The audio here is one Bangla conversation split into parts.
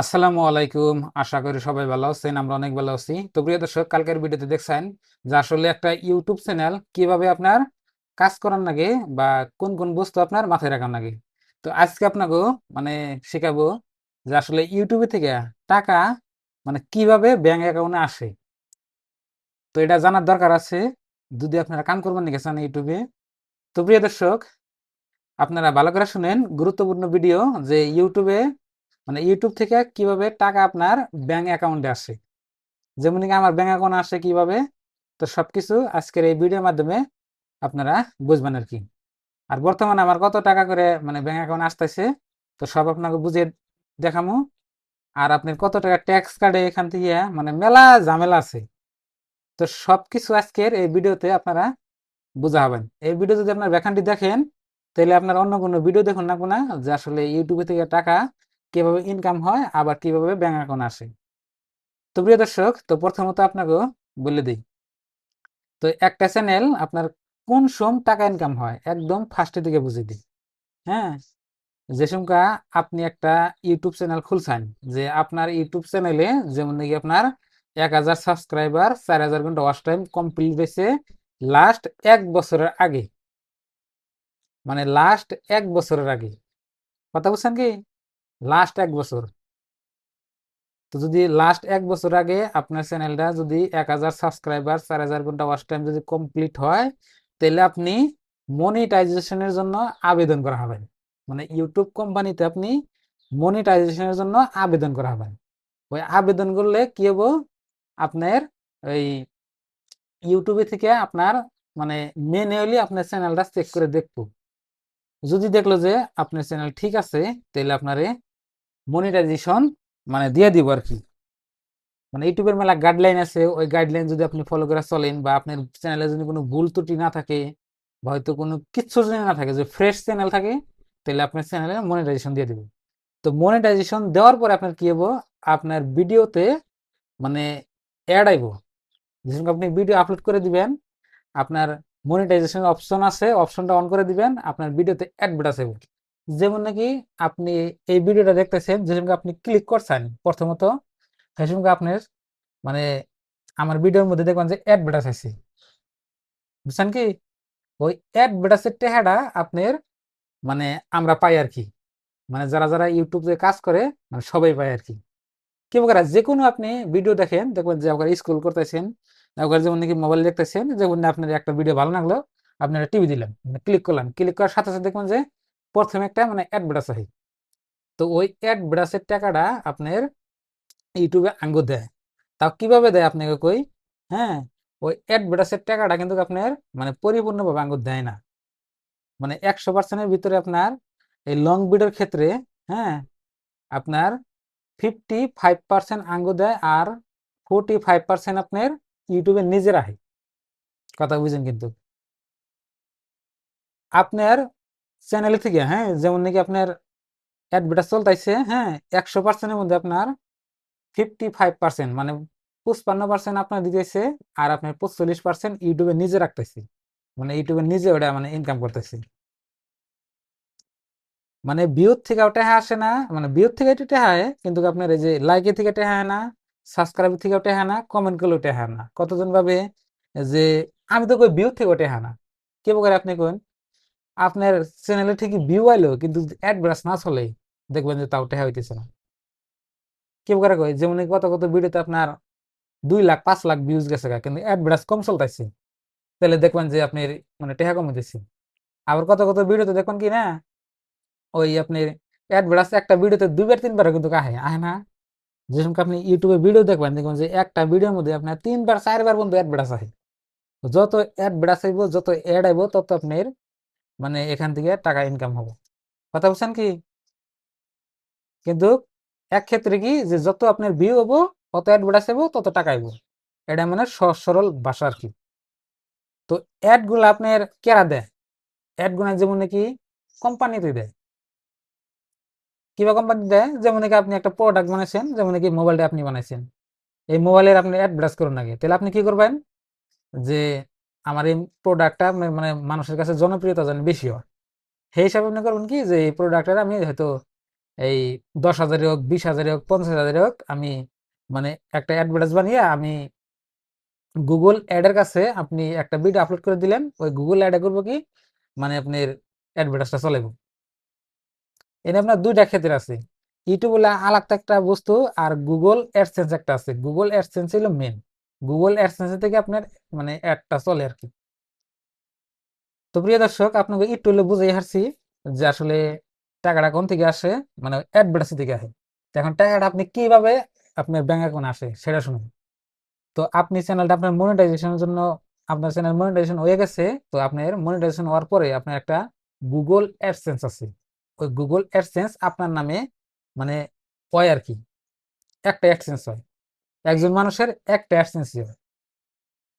আসসালামু আলাইকুম। আশা করি সবাই ভালো আছেন, আমরা অনেক ভালো আছি। তো প্রিয় দর্শক, কালকের ভিডিওতে দেখছেন যে আসলে একটা ইউটিউব চ্যানেল কীভাবে আপনার কাজ করার লাগে বা কোন কোন বস্তু আপনার মাথায় রাখার লাগে তো আজকে আপনাকে মানে শেখাবো যে আসলে ইউটিউবে থেকে টাকা মানে কীভাবে ব্যাংক অ্যাকাউন্টে আসে। তো এটা জানার দরকার আছে, যদি আপনারা কাম করবেন নাকি চান ইউটিউবে তো প্রিয় দর্শক, আপনারা ভালো করে শুনেন, গুরুত্বপূর্ণ ভিডিও যে ইউটিউবে মানে ইউটিউব থেকে কীভাবে টাকা আপনার ব্যাংক অ্যাকাউন্টে আসে? যেমন কি আমার ব্যাংক অ্যাকাউন্ট আসে কীভাবে? তো সবকিছু আজকের এই ভিডিওর মাধ্যমে আপনারা বুঝবেন আর কি। আর বর্তমানে আমার কত টাকা করে মানে ব্যাংক অ্যাকাউন্ট আসতেছে, তো সব আপনাকে বুঝিয়ে দেখামু। আর আপনার কত টাকা ট্যাক্স কাটে এখান থেকে মানে মেলা ঝামেলা আছে। তো সবকিছু আজকের এই ভিডিওতে আপনারা বোঝা হবেন। এই ভিডিও যদি আপনার ব্যাখ্যানটি দেখেন, তাহলে আপনার অন্য কোনো ভিডিও দেখুন না কোনো, যে আসলে ইউটিউবে থেকে টাকা কীভাবে ইনকাম হয়, আবার কীভাবে ব্যাংক অ্যাকাউন্ট আসে। তো প্রিয় দর্শক, তো প্রথমত আপনাকে বলে দিই। তো একটা চ্যানেল আপনার কোন সোম টাকা ইনকাম হয়, একদম ফার্স্টের দিকে বুঝিয়ে দিই। হ্যাঁ? যে সমকা আপনি একটা ইউটিউব চ্যানেল খুলছেন, যে আপনার ইউটিউব চ্যানেলে যেমন নাকি আপনার এক হাজার সাবস্ক্রাইবার চার হাজার ঘণ্টা ওয়াচ টাইম কমপ্লিট হয়েছে লাস্ট এক বছরের আগে। মানে লাস্ট এক বছরের আগে। কথা বুঝছেন কি? লাস্ট এক বছর। তো যদি লাস্ট এক বছর আগে আপনার চ্যানেলটা যদি এক হাজার সাবস্ক্রাইবার চার হাজার ঘণ্টা ওয়াচ টাইম যদি কমপ্লিট হয়, তাহলে আপনি মনিটাইজেশনের জন্য আবেদন করা হবেন মানে ইউটিউব কোম্পানিতে আপনি মনিটাইজেশনের জন্য আবেদন করা হবেন ওই আবেদন করলে কি হব? আপনার ওই ইউটিউবে থেকে আপনার মানে ম্যানুয়ালি আপনার চ্যানেলটা চেক করে দেখব। যদি দেখল যে আপনার চ্যানেল ঠিক আছে, তাহলে আপনারে মনিটাইজেশন মানে দিয়ে দিব আর কি। মানে ইউটিউবের মেলা গাইডলাইন আছে, ওই গাইডলাইন যদি আপনি ফলো করে চলেন বা আপনার চ্যানেলে যদি কোনো ভুল ত্রুটি না থাকে বা হয়তো কোনো কিচ্ছু যদি না থাকে যে ফ্রেশ চ্যানেল থাকে, তাহলে আপনার চ্যানেলে মনিটাইজেশন দিয়ে দেবে। তো মনিটাইজেশন দেওয়ার পরে আপনার কি হব? আপনার ভিডিওতে মানে অ্যাড আইব। যেসব আপনি ভিডিও আপলোড করে দিবেন, আপনার মনিটাইজেশন অপশন আছে অপশনটা অন করে দিবেন, আপনার ভিডিওতে অ্যাডভার্টাইজ হবে যেমন নাকি আপনি এই ভিডিওটা দেখতেছেন যেসব আপনি ক্লিক করছেন, প্রথমত সেসব আপনার মানে আমার ভিডিওর মধ্যে দেখবেন যে অ্যাডভার্টাইজ আছে বুঝছেন কি? ওই অ্যাডভার্টাইজের টেহাটা আপনার মানে আমরা পাই আর কি। মানে যারা যারা ইউটিউব ইউটিউবে কাজ করে মানে সবাই পায় আর কি। কি বলে যে কোনো আপনি ভিডিও দেখেন, দেখবেন যে আপনার স্কুল করতেছেন আপনার যেমন নাকি মোবাইল দেখতেছেন, যেমন আপনার একটা ভিডিও ভালো লাগল, আপনারা টিভি দিলেন ক্লিক করলাম ক্লিক করার সাথে সাথে দেখবেন যে প্রথমে একটা মানে অ্যাডভার্টাইজ হয় তো ওই অ্যাডভার্টাইজের টাকাটা আপনার ইউটিউবে আঙ্গুর দেয়। তাও কীভাবে দেয় আপনাকে কই? হ্যাঁ ওই অ্যাডভার্টাইজের টাকাটা কিন্তু আপনার মানে পরিপূর্ণভাবে আঙ্গুর দেয় না। মানে একশো পার্সেন্টের ভিতরে আপনার এই লং ভিডিওর ক্ষেত্রে হ্যাঁ আপনার ফিফটি ফাইভ পার্সেন্ট আঙ্গুর দেয় আর ফোরটি ফাইভ পার্সেন্ট আপনার ইউটিউবে নিজে রাখে কথা বুঝেন কিন্তু? আপনার চ্যানেল থেকে হ্যাঁ? যেমন নাকি আপনার অ্যাডভার্টাইজ চলতেছে হ্যাঁ? একশো পার্সেন্টের মধ্যে আপনার ফিফটি ফাইভ পার্সেন্ট মানে পঁচপান্ন পার্সেন্ট আপনার দিতেছে আর আপনার পঁচল্লিশ পার্সেন্ট ইউটিউবে নিজে রাখতেছে। মানে ইউটিউবে নিজে ওটা মানে ইনকাম করতেছে। মানে ভিউর থেকে ওটা আসে না মানে ভিউর থেকে এটা টেহা হয় কিন্তু আপনার এই যে লাইকের থেকে টেহা হয় না সাবস্ক্রাইব থেকে টেহা না কমেন্ট করলেও টেহা না। কতজন ভাবে যে, আমি তো কই ভিউ থেকে ওটা টেহা না। কে বলে আপনি কোন আপনার চ্যানেলে ঠিকই ভিউ আইলো কিন্তু অ্যাডভার্টাইজ না চলে দেখবেন যে তাও টেহা হইতেছে না। কেউ করে? কয় যেমন কত কত ভিডিওতে আপনার দুই লাখ পাঁচ লাখ ভিউজ গেছে গা, কিন্তু অ্যাডভার্টাইজ কম চলতেছে তাহলে দেখবেন যে আপনি মানে টেহা কম হইতেছে। আবার কত কত ভিডিওতে দেখবেন কি না? ওই আপনি অ্যাডভার্টাইজ একটা ভিডিওতে দুইবার তিনবার কিন্তু আহে। আহে না। যে সময় আপনি ইউটিউবে ভিডিও দেখবেন দেখবেন যে একটা ভিডিওর মধ্যে আপনার তিনবার চারবার বন্ধু অ্যাডভার্টাইজ আহে। যত অ্যাডভার্টাইজ আইব যত অ্যাড আইব তত আপনার মানে এখান থেকে টাকা ইনকাম হবে। কথা বুঝছেন কি? কিন্তু এক ক্ষেত্রে কি যে যত আপনার ভিউ হব তত অ্যাডভার্টাইজ হব তত টাকা আইব এটা মানে সহজ সরল ভাষা আর কি। তো অ্যাডগুলো আপনার কেরা দেয়? অ্যাডগুলো যেমন নাকি কোম্পানিতে দেয়। কিবা কোম্পানি দেয়? যেমন নাকি আপনি একটা প্রোডাক্ট বানাইছেন, যেমন নাকি মোবাইলটা আপনি বানাইছেন। এই মোবাইলের আপনি অ্যাডভার্টাইজ করুন আগে। তাহলে আপনি কি করবেন? যে আমার এই প্রোডাক্টটা মানে মানুষের কাছে জনপ্রিয়তা যেন বেশি হয়। সেই হিসাবে আপনি করবেন কি যে এই প্রোডাক্টের আমি হয়তো এই দশ হাজারে হোক, বিশ হাজারই হোক, পঞ্চাশ হাজারে হোক, আমি মানে একটা অ্যাডভার্টাইজ বানিয়ে আমি গুগল অ্যাডের কাছে আপনি একটা ভিডিও আপলোড করে দিলেন, ওই গুগল অ্যাডে করব কি? মানে আপনার অ্যাডভার্টাইজটা চলেব এনে আপনার দুইটা ক্ষেত্রে আছে। ইউটিউব হলো আলাদা একটা বস্তু আর গুগল অ্যাডসেন্স একটা আছে। গুগল অ্যাডসেন্স হলো মেন গুগল অ্যাডসেন্স থেকে আপনার মানে অ্যাডটা চলে আর কি তো প্রিয় দর্শক, আপনাকে একটু হলে বুঝাই হারছি যে আসলে টাকাটা কোন থেকে আসে? মানে অ্যাডভার্টাইজ থেকে আসে। এখন টাকাটা আপনি কীভাবে আপনার ব্যাংক অ্যাকাউন্ট আসে সেটা শুনুন। তো আপনি চ্যানেলটা আপনার মনিটাইজেশনের জন্য, আপনার চ্যানেল মনিটাইজেশন হয়ে গেছে, তো আপনার মনিটাইজেশন হওয়ার পরে আপনার একটা গুগল অ্যাডসেন্স আছে। ওই গুগল অ্যাডসেন্স আপনার নামে মানে হয় আর কি একটা অ্যাডসেন্স হয়। একজন মানুষের একটা অ্যাডসেন্স হয়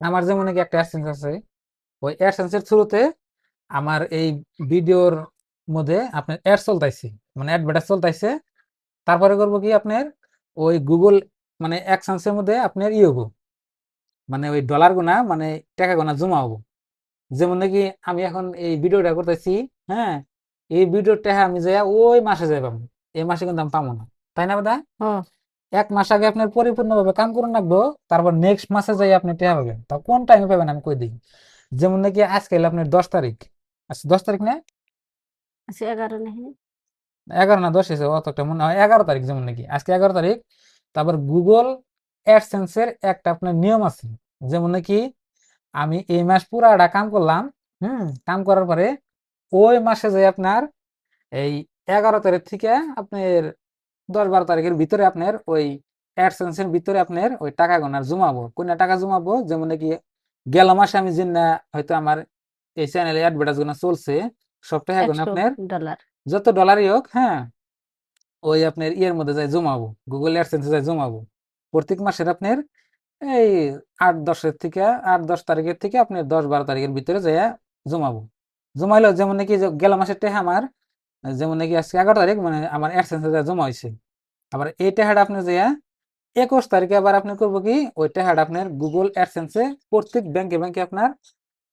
আমার যেমন কি একটা অ্যাডসেন্স আছে, ওই অ্যাডসেন্সের থ্রুতে আমার এই ভিডিওর মধ্যে আপনার অ্যাড চলতেছে মানে অ্যাডভার্টাইজ চলতেছে তারপরে করব কি আপনার, ওই গুগল মানে অ্যাকশনসের মধ্যে আপনার ই হব মানে ওই ডলার গোনা মানে টাকা গোনা জমা হব। যেমন নাকি আমি এখন এই ভিডিওটা করতেছি হ্যাঁ এই ভিডিওর টাকা আমি যাই ওই মাসে যাই পাবো, এই মাসে কিন্তু আমি পাবো না। তাই না দাদা এক মাস আগে আপনার পরিপূর্ণভাবে কাম করে রাখব তারপর নেক্সট মাসে যাই আপনি টাকা পাবেন। তা কোন টাইমে পাবেন আমি কই দিই? যেমন নাকি আজকে আপনার দশ তারিখ। আচ্ছা দশ তারিখ না? আচ্ছা এগারো নেই এগারো না দশ এসে অতটা মনে হয় এগারো তারিখ যেমন নাকি আজকে এগারো তারিখ। তারপর গুগল অ্যাডসেন্সের একটা আপনার নিয়ম আছে যেমন নাকি আমি এই মাস পুরাটা কাম করলাম হুম কাম করার পরে ওই মাসে যে আপনার এই এগারো তারিখ থেকে আপনার দশ বারো তারিখের ভিতরে আপনার ওই অ্যাডসেন্সের ভিতরে আপনার ওই টাকা গোনার জমাবো। কোন টাকা জমাবো? যেমন নাকি গেল মাসে আমি যে না হয়তো আমার এই চ্যানেলে অ্যাডভার্টাইজ গোনা চলছে সব টাকা গোনা আপনার ডলার যত ডলারই হোক হ্যাঁ ওই আপনার ইয়ের মধ্যে যাই জমাবো গুগল অ্যাডসেন্সে যাই জমাবো। প্রত্যেক মাসের আপনার এই আট দশের থেকে আট দশ তারিখের থেকে আপনার দশ বারো তারিখের ভিতরে যায় জমাবো। জমাইলো যেমন নাকি গেল মাসের টেহা আমার যেমন নাকি আজকে এগারো তারিখ মানে আমার অ্যাডসেন্সে জমা হয়েছে আবার এই টেহাটা আপনি যে একুশ তারিখে আবার আপনি করব কি, ওই টেহাটা আপনার গুগল অ্যাডসেন্সে প্রত্যেক ব্যাংকে ব্যাংকে আপনার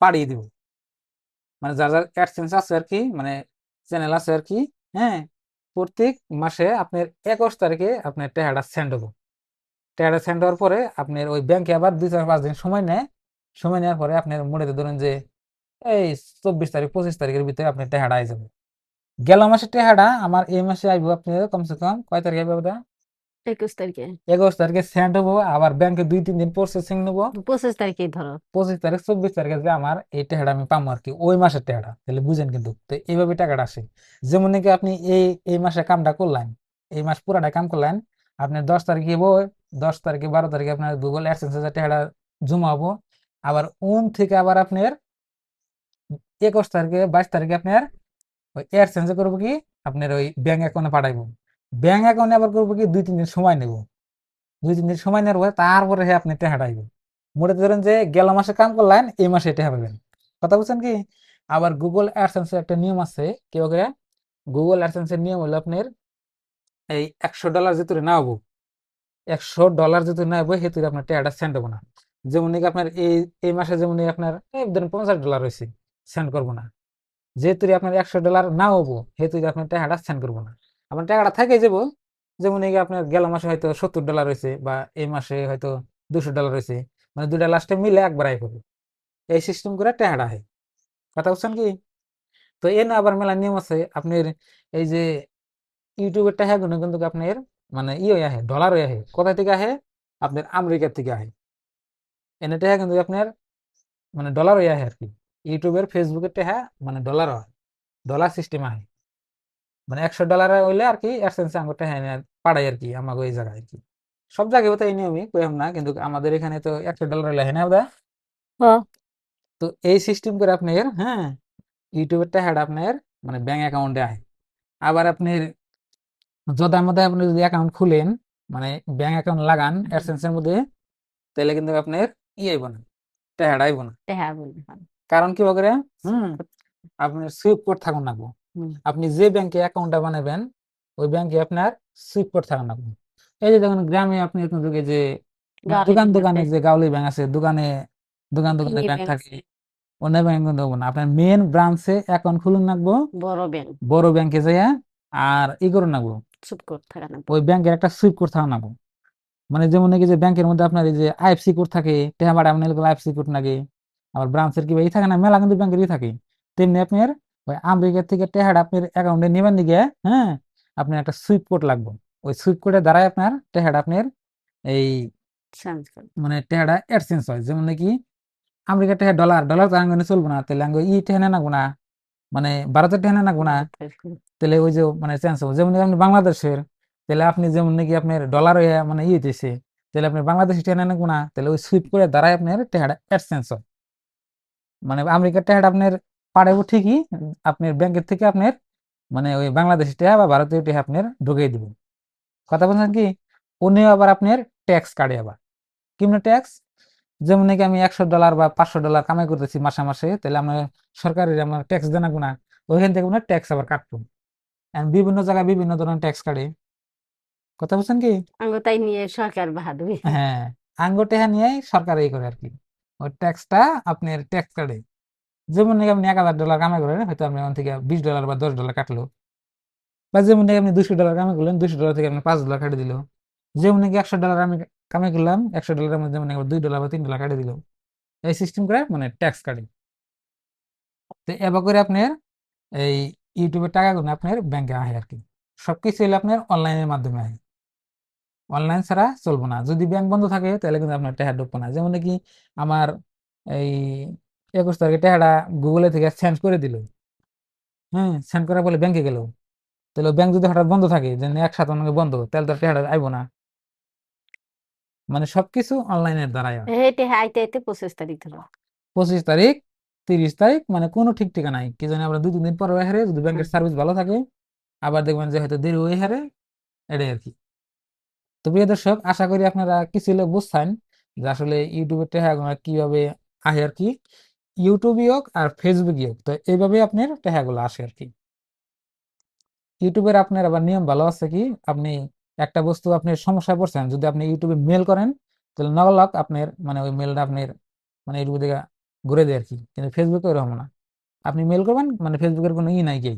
পাঠিয়ে দিব। মানে যার যার অ্যাডসেন্স আছে আর কি মানে চ্যানেল আছে আর কি হ্যাঁ প্রত্যেক মাসে আপনার একুশ তারিখে আপনার টাকাটা সেন্ড হব। টাকাটা সেন্ড হওয়ার পরে আপনার ওই ব্যাংকে আবার দুই চার পাঁচ দিন সময় নেয়। সময় নেওয়ার পরে আপনার মনে ধরেন যে, এই চব্বিশ তারিখ, পঁচিশ তারিখের ভিতরে আপনার টাকাটা আই যাবে। গেল মাসের টাকাটা আমার এই মাসে আইব আপনি কমসে কম কয় তারিখে আইব ওটা একুশ তারিখে। একুশ তারিখে সেন্ড হব আবার ব্যাংকে দুই তিন দিন প্রসেসিং নেব। পঁচিশ তারিখে ধরো। পঁচিশ তারিখ চব্বিশ তারিখে যে আমার এই টাকাটা আমি পাবো আর কি ওই মাসের টাকাটা তাহলে বুঝেন কিন্তু। তো এইভাবে টাকাটা আসে। যেমন নাকি আপনি এই এই মাসে কামটা করলেন এই মাস পুরাটা কাম করলেন আপনি দশ তারিখে হব দশ তারিখে বারো তারিখে আপনার গুগল অ্যাডসেন্সে জমা হব আবার উন থেকে আবার আপনার একুশ তারিখে বাইশ তারিখে আপনার ওই অ্যাডসেন্সে করব কি? আপনার ওই ব্যাংক অ্যাকাউন্টে পাঠাইবো। ব্যাংক অ্যাকাউন্টে আবার করব কি? দুই, তিন দিন সময় নেব। দুই, তিন দিন সময় নেওয়ার পরে তারপরে হে আপনি আইব মনে ধরেন যে গেল মাসে কাম করলেন, এই মাসে এটা পাবেন। কথা বলছেন কি? আবার গুগল অ্যাডসেন্সের একটা নিয়ম আছে কেউ করে গুগল অ্যাডসেন্সের নিয়ম হলো আপনার এই একশো ডলার যেতুরে না হব একশো ডলার যেহেতু না হব সেতুরে আপনার টাকাটা সেন্ড হব না। যেমন আপনার এই এই মাসে যেমন আপনার ধরেন পঞ্চাশ ডলার রয়েছে সেন্ড করব না। যেহেতু আপনার একশো ডলার না হব সেহেতু আপনার টাকাটা সেন্ড করব না। আপনার টাকাটা থেকে যাব যেমন নাকি আপনার গেল মাসে হয়তো সত্তর ডলার রয়েছে বা এই মাসে হয়তো দুশো ডলার হয়েছে মানে দুটা লাস্টে মিলে একবার আই করবে। এই সিস্টেম করে টাকাটা হয় কথা বলছেন কি? তো এ না আবার মেলা নিয়ম আছে, আপনার এই যে ইউটিউবের টাকা গুলো কিন্তু আপনার মানে ই হয়ে আহে ডলার হয়ে আহে। কোথা থেকে আহে? আপনার আমেরিকার থেকে আহে। এনে টাকা কিন্তু আপনার মানে ডলার হয়ে আহে আর কি। ইউটিউবের ফেসবুকের টাকা মানে ডলার হয় ডলার সিস্টেম আহে মানে একশো ডলার হইলে আর কি অ্যাডসেন্সে আমার এনে পাঠাই আর কি আমাকে ওই জায়গায় আর কি। সব জায়গায় তো এই নিয়মই কইম না কিন্তু আমাদের এখানে তো একশো ডলার হইলে হয় না ওদা হ্যাঁ। তো এই সিস্টেম করে আপনার হ্যাঁ ইউটিউবের টাকাটা আপনার মানে ব্যাংক অ্যাকাউন্টে আয়। আবার আপনার যদার মধ্যে আপনি যদি অ্যাকাউন্ট খুলেন মানে ব্যাংক অ্যাকাউন্ট লাগান অ্যাডসেন্সের মধ্যে তাহলে কিন্তু আপনার ই আইব না টাকাটা আইব না হ্যাঁ। কারণ কি করে হুম। আপনার সুইপ কোড থাকুন না আপনি যে ব্যাংকে অ্যাকাউন্টটা বানাবেন ওই ব্যাংকে আপনার সুইপ কোড থাকুন লাগবো এই যে দেখুন গ্রামে আপনি আপনার যে দোকান দোকানে যে গাউলি ব্যাংক আছে দোকানে দোকান দোকানে ব্যাংক থাকে অন্য ব্যাংক কিন্তু না। আপনার মেন ব্রাঞ্চে অ্যাকাউন্ট খুলুন লাগবো বড় ব্যাংক বড় ব্যাংকে যাইয়া আর ই করুন কোড থাকা না ওই ব্যাংকের একটা সুইপ কোড থাকা নাগো মানে যেমন নাকি যে ব্যাংকের মধ্যে আপনার এই যে আইএফসি কোড থাকে টেহা বাড়া আপনার আইএফসি কোড লাগে। আবার ব্রাঞ্চের কি এই থাকে না? মেলা কিন্তু ব্যাংকেরই থাকে। তেমনি আপনার ওই আমেরিকা থেকে টেহাটা আপনার অ্যাকাউন্টে নেবেন দিকে হ্যাঁ? আপনার একটা সুইপ কোড লাগবে। ওই সুইপ কোডের দ্বারাই আপনার টেহাটা আপনার এই মানে টেহাটা এক্সচেঞ্জ হয়। যেমন নাকি আমেরিকার টেহা ডলার ডলার তো আঙ্গনে চলবো না। তাহলে আঙ্গ ই টেহা নাগবো না। মানে ভারতের টেহা নাগবো না। তাহলে ওই যে মানে চেঞ্জ হবে। যেমন আপনি বাংলাদেশের তাহলে আপনি যেমন নাকি আপনার ডলার হয়ে মানে ইয়ে দিয়েছে তাহলে আপনি বাংলাদেশি টেহা নেন না। তাহলে ওই সুইপ করে দ্বারাই আপনার টেহাটা এক্সচেঞ্জ হয়। মানে আমেরিকার টেহাটা আপনার পাঠাবো ঠিকই আপনার ব্যাংকের থেকে আপনার মানে ওই বাংলাদেশি টেহা বা ভারতীয় টেহা আপনার ঢুকিয়ে দিব। কথা বলছেন কি? উনিও আবার আপনার ট্যাক্স কাটে আবার। কেমন ট্যাক্স যেমন নাকি আমি একশো ডলার বা পাঁচশো ডলার কামাই করতেছি মাসে মাসে তাহলে আমরা সরকারের আমার ট্যাক্স দেনা গুনা ওইখান থেকে আপনার ট্যাক্স আবার কাটবো। বিভিন্ন জায়গায় বিভিন্ন ধরনের ট্যাক্স কাটে। কথা বলছেন কি? আঙ্গ তাই নিয়ে সরকার বাহাদুরি। হ্যাঁ আঙ্গুটেহা নিয়ে সরকার এই করে আর কি। ওই ট্যাক্সটা আপনার ট্যাক্স কাটে যেমন নাকি আপনি এক হাজার ডলার কামাই করেন, হয়তো আপনি ওখান থেকে বিশ ডলার বা দশ ডলার কাটলো। বা যেমন নাকি আপনি দুশো ডলার কামাই করলেন, দুশো ডলার থেকে আপনি পাঁচ ডলার কাটে দিল। যেমন নাকি একশো ডলার আমি কামাই করলাম, একশো ডলারের মধ্যে যেমন দুই ডলার বা তিন ডলার কাটে দিল। এই সিস্টেম করে মানে ট্যাক্স কাটে তো এবার করে আপনার এই ইউটিউবের টাকাগুলো আপনার ব্যাংকে আহে আর কি সবকিছু হলে আপনার অনলাইনের মাধ্যমে আহে। অনলাইন ছাড়া চলবো না। যদি ব্যাংক বন্ধ থাকে তাহলে কিন্তু আপনার টাকা ঢুকবো না। যেমন কি আমার এই একুশ তারিখে টাকাটা গুগলে থেকে সেন্ড করে দিল। হ্যাঁ সেন্ড করার বলে ব্যাংকে গেল। তাহলে ব্যাংক যদি হঠাৎ বন্ধ থাকে যে একসাথে অনেক বন্ধ তাহলে তো টাকাটা আইবো না। মানে সবকিছু অনলাইনের দ্বারাই আইতে আইতে পঁচিশ তারিখ ধরো। পঁচিশ তারিখ তিরিশ তারিখ মানে কোনো ঠিক ঠিকানা নাই। কি জানি আমরা দুই তিন দিন পরে হারে যদি ব্যাংকের সার্ভিস ভালো থাকে আবার দেখবেন যে হয়তো দেরি ওই হারে এটাই আর কি। তো প্রিয় দর্শক, আশা করি আপনারা কিছু হলে বুঝছেন যে আসলে ইউটিউবের টেহাগুলো কীভাবে আসে আর কি। ইউটিউবই হোক আর ফেসবুকই হোক, তো এইভাবে আপনার টেহাগুলো আসে আর কি। ইউটিউবের আপনার আবার নিয়ম ভালো আছে কি? আপনি একটা বস্তু আপনি সমস্যায় পড়ছেন, যদি আপনি ইউটিউবে মেল করেন, তাহলে নগলক আপনার মানে ওই মেলটা আপনার মানে ইউটিউব থেকে ঘুরে দেয় আর কি। কিন্তু ফেসবুকে ওরকম না। আপনি মেল করবেন মানে ফেসবুকের কোনো ই নাই কি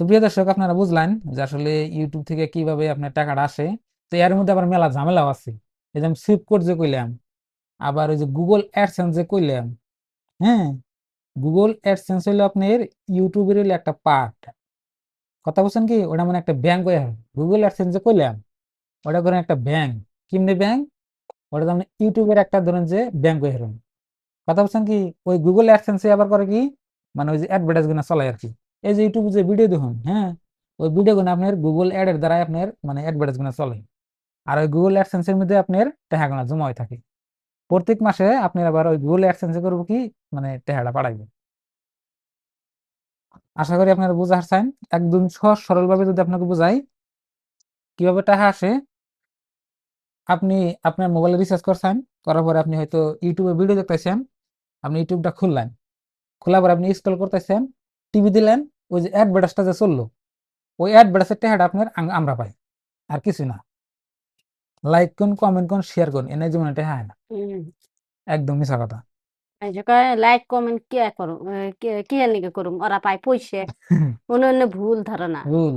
তো প্রিয় দর্শক, আপনারা বুঝলেন যে আসলে ইউটিউব থেকে কীভাবে আপনার টাকাটা আসে। তো এর মধ্যে আবার মেলা ঝামেলাও আছে। এই যে আমি সুইপ কোড যে কইলাম, আবার ওই যে গুগল অ্যাডসেন্স যে কইলাম হ্যাঁ? গুগল অ্যাডসেন্স হইল আপনার ইউটিউবের হইল একটা পার্ট কথা বলছেন কি? ওটা মানে একটা ব্যাংক হয়ে গুগল অ্যাডসেন্স যে কইলাম, ওটা করেন একটা ব্যাংক কেমনি ব্যাংক ওটা মানে ইউটিউবের একটা ধরেন যে ব্যাংক হয়ে কথা বলছেন কি? ওই গুগল অ্যাডসেন্সে আবার করে কি? মানে ওই যে অ্যাডভার্টাইজগুলো চলায় আর কি। এই যে ইউটিউবে যে ভিডিও দেখুন হ্যাঁ? ওই ভিডিও গুলো আপনার গুগল অ্যাড এর দ্বারাই আপনার মানে অ্যাডভার্টাইজগুলো চলে। আর ওই গুগল অ্যাডসেন্সের মধ্যে আপনার টাকা গুলো জমা হয়ে থাকে। প্রত্যেক মাসে আপনি আবার ওই গুগল অ্যাডসেন্সে করব কি? মানে টাকাটা পাঠাইবে আশা করি আপনারা বুঝা পারছেন একদম সহজ সরল ভাবে যদি আপনাকে বোঝাই, কীভাবে টাকা আসে? আপনি আপনার মোবাইলে রিচার্জ করছেন, করার পরে আপনি হয়তো ইউটিউবে ভিডিও দেখতেছেন, আপনি ইউটিউবটা খুললেন। খোলার পর আপনি স্ক্রল করতেছেন টিভি দিলেন, ওই যে অ্যাডভার্টাইজটা যে চলল, ওই অ্যাডভার্টাইজের টাকাটা আপনার আমরা পাই। আর কিছু না। লাইক কোন কমেন্ট কোন শেয়ার কোন এনে যেমন এটা হয় না। একদম মিশা কথা। লাইক কমেন্ট কে করো কে কে নিকে করুম? ওরা পায় পয়সা। অন্য ভুল ধারণা। ভুল।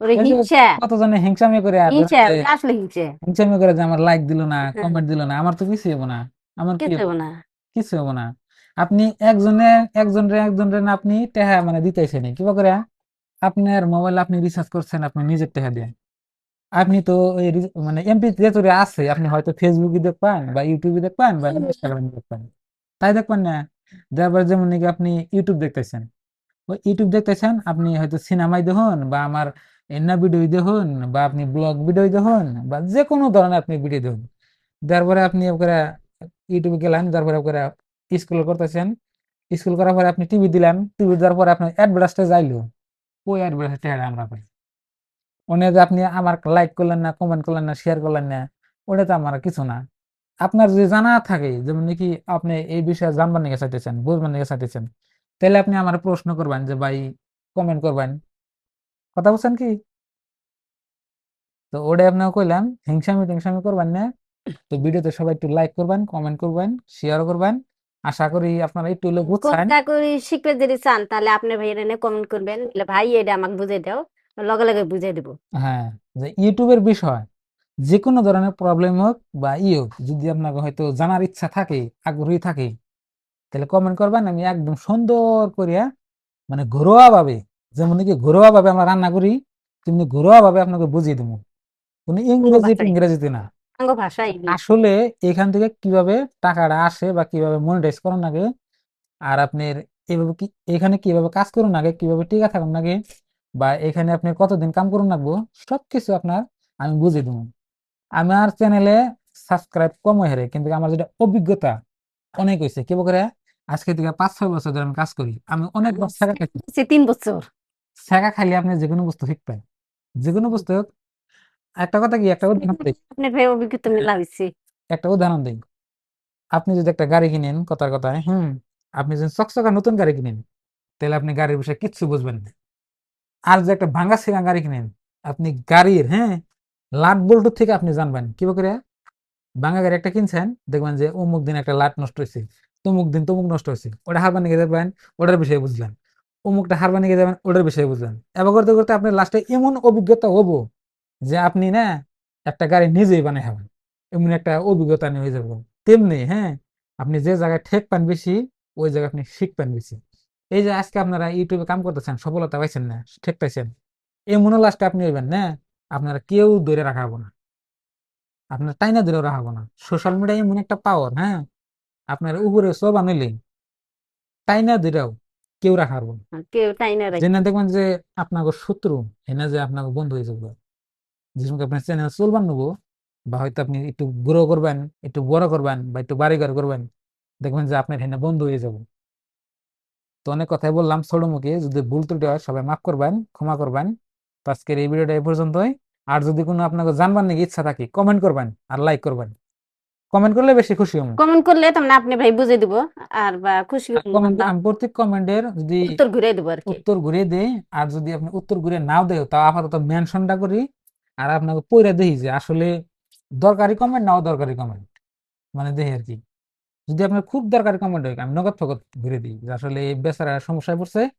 ওরে হিংসা। কতজনে হিংসামি করে আর হিংসা আসলে হিংসা। হিংসামি করে যে আমার লাইক দিল না হ্যাঁ। কমেন্ট দিল না আমার তো কিছু হব না। আমার কি হব? না। কিছু হব না। আপনি একজনে একজনের একজনের না আপনি টেহা মানে দিতেছেন কিবা করে আপনার মোবাইল আপনি রিচার্জ করছেন আপনি নিজের টেহা দিয়ে আপনি তো মানে এমপি যেহেতু আছে আপনি হয়তো ফেসবুকে দেখবেন বা ইউটিউবে দেখবেন বা ইনস্টাগ্রামে দেখবেন। তাই দেখবেন না? তারপর যেমন নাকি আপনি ইউটিউব দেখতেছেন। ওই ইউটিউব দেখতেছেন আপনি হয়তো সিনেমাই দেখুন বা আমার এন্না ভিডিও দেখুন বা আপনি ব্লগ ভিডিও দেখুন বা যে কোনো ধরনের আপনি ভিডিও দেখুন। তারপরে আপনি করে ইউটিউবে গেলেন তারপরে করে স্কুল করতেছেন। স্কুল করার পরে আপনি টিভি দিলেন টিভি দেওয়ার পরে আপনার অ্যাডভার্টাইজটা যাইলো। ওই অ্যাডভার্টাইজটা আমরা পাই ওনে যে আপনি আমার লাইক করলেন না কমেন্ট করলেন না শেয়ার করলেন না, ওটা তো আমার কিছু না। আপনার যদি জানা থাকে, যেমন নাকি আপনি এই বিষয়ে জানবার নিকে চাইতেছেন, বুঝবার নিকে চাইতেছেন, তাহলে আপনি আমার প্রশ্ন করবেন যে, ভাই কমেন্ট করবেন। কথা বলছেন কি? তো ওটাই আপনাকে কইলাম, হিংসামি টিংসামি করবেন না। তো ভিডিওতে সবাই একটু লাইক করবেন কমেন্ট করবেন শেয়ার করবেন। আশা করি আপনারা একটু হলেও বুঝছেন। করে শিখতে যদি চান, তাহলে আপনি ভাইয়ের এনে কমেন্ট করবেন। ভাই, এটা আমাকে বুঝে দাও। লগে লগে বুঝাই দিব। হ্যাঁ যে ইউটিউবের বিষয় যে কোনো ধরনের প্রবলেম হোক বা ই হোক যদি আপনাকে হয়তো জানার ইচ্ছা থাকে আগ্রহী থাকে তাহলে কমেন্ট করবেন আমি একদম সুন্দর করিয়া মানে ঘরোয়া ভাবে যেমন কি ঘরোয়া ভাবে আমরা রান্না করি তেমনি ঘরোয়া ভাবে আপনাকে বুঝিয়ে দেবো। কোনো ইংরেজি ইংরেজিতে না। আসলে এখান থেকে কীভাবে টাকাটা আসে বা কীভাবে মনিটাইজ করার লাগে আর আপনার এভাবে কি এখানে কীভাবে কাজ করুন আগে কীভাবে টিকা থাকুন আগে বা এখানে আপনি কতদিন কাম করুন লাগবো সবকিছু আপনার আমি বুঝিয়ে দেবো। আমার চ্যানেলে সাবস্ক্রাইব কম হারে কিন্তু আমার যেটা অভিজ্ঞতা অনেক হয়েছে কি করে আজকে থেকে পাঁচ ছয় বছর ধরে আমি কাজ করি আমি অনেক শেখা খাইছি। তিন বছর। শেখা খাইলে আপনি যে কোনো বস্তু শিখবেন যে কোনো বস্তু একটা কথা কি একটা উদাহরণ দিই। আপনার ভাই অভিজ্ঞতা মেলা হয়েছে একটা উদাহরণ দিই। আপনি যদি একটা গাড়ি কিনেন কথার কথায় হুম আপনি যদি চকচকা নতুন গাড়ি কিনেন তাহলে আপনি গাড়ির বিষয়ে কিচ্ছু বুঝবেন না। আর যে একটা ভাঙা ছিঁড়া গাড়ি কিনেন, আপনি গাড়ির হ্যাঁ? লাট বল্টু থেকে আপনি জানবেন। কি করে ভাঙা গাড়ি একটা কিনছেন, দেখবেন যে অমুক দিন একটা লাট নষ্ট হয়েছে তমুক দিন তমুক নষ্ট হয়েছে ওটা হারবার নিয়ে দেখবেন, ওটার বিষয়ে বুঝলেন। অমুকটা হারবার নিয়ে যাবেন ওটার বিষয়ে বুঝলেন। এবার করতে করতে আপনার লাস্টে এমন অভিজ্ঞতা হব যে আপনি না একটা গাড়ি নিজেই বানাই হবেন। এমন একটা অভিজ্ঞতা নিয়ে হয়ে যাব। তেমনি হ্যাঁ? আপনি যে জায়গায় ঠেক পান বেশি, ওই জায়গায় আপনি শিখ পান বেশি। এই যে আজকে আপনারা ইউটিউবে কাম করতেছেন সফলতা পাইছেন না ঠিক পাইছেন। এমন লাস্টে আপনি হইবেন না আপনারা কেউ ধরে রাখা হব না। আপনার টাইনা ধরে রাখা হব না। সোশ্যাল মিডিয়া এমন একটা পাওয়ার হ্যাঁ? আপনার উপরে সব আনিলে টাইনা ধরেও কেউ রাখা হব না। কেউ তাই না যে না। দেখবেন যে আপনাকে শত্রু হেনা যে আপনাকে বন্ধু হয়ে যাবে। যে সময় আপনার চ্যানেল চলবার নেব বা হয়তো আপনি একটু গ্রো করবেন একটু বড় করবেন বা একটু বাড়িঘর করবেন দেখবেন যে আপনার হেনা বন্ধু হয়ে যাব। তো অনেক কথাই বললাম ছোট মুখে যদি ভুল ত্রুটি হয় সবাই মাফ করবেন ক্ষমা করবেন। তো আজকের এই ভিডিওটা এই পর্যন্তই। আর যদি কোনো আপনাকে জানবার নাকি ইচ্ছা থাকে কমেন্ট করবেন আর লাইক করবেন। কমেন্ট করলে বেশি খুশি হব কমেন্ট করলে তার আপনি ভাই বুঝে দিব আর বা খুশি কমেন্ট আমি প্রত্যেক কমেন্টের যদি উত্তর ঘুরে দেবো আর কি উত্তর ঘুরিয়ে দেই আর যদি আপনি উত্তর ঘুরিয়ে নাও দেও তাও আপাতত মেনশনটা করি আর আপনাকে পইরা দেখি যে আসলে দরকারি কমেন্ট নাও দরকারি কমেন্ট মানে দেখি আর কি যদি আপনার খুব দরকারি কমেন্ট হয় আমি নগদ ফগদ ঘুরে দিই যে আসলে এই বেচারা সমস্যায় পড়ছে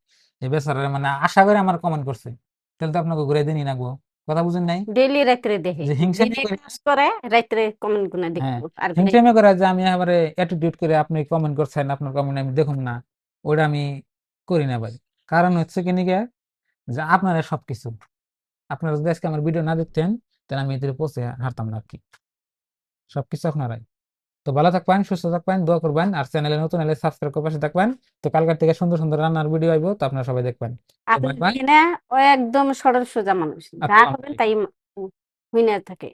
এই বেচারা মানে আশা করে আমার কমেন্ট করছে। তাহলে তো আপনাকে ঘুরে দিনই না গো। কথা বুঝেন নাই? ডেইলি রাত্রে দেখে। যে হিংসা করে- রাত্রে কমেন্ট গুনা দেখব আর হিংসামি করে যে আমি এবারে অ্যাটিটিউড করে আপনি কমেন্ট করছেন আপনার কমেন্ট আমি দেখুন না ওটা আমি করি না ভাই। কারণ হচ্ছে কি নিকে যে আপনারা সবকিছু। আপনারা যদি আজকে আমার ভিডিও না দেখতেন তাহলে আমি এদের পৌঁছে হারতাম না আর কি। সবকিছু আপনারাই। তো ভালো থাকবেন সুস্থ থাকবেন দোয়া করবেন আর চ্যানেলে নতুন এলে সাবস্ক্রাইব করে পাশে থাকবেন। তো কালকার থেকে সুন্দর সুন্দর রান্নার ভিডিও আইবো তো আপনারা সবাই দেখবেন। আপনি. না ও একদম সরল সোজা মানুষ। যা আচ্ছা, করবেন তাই হুইনার থাকে।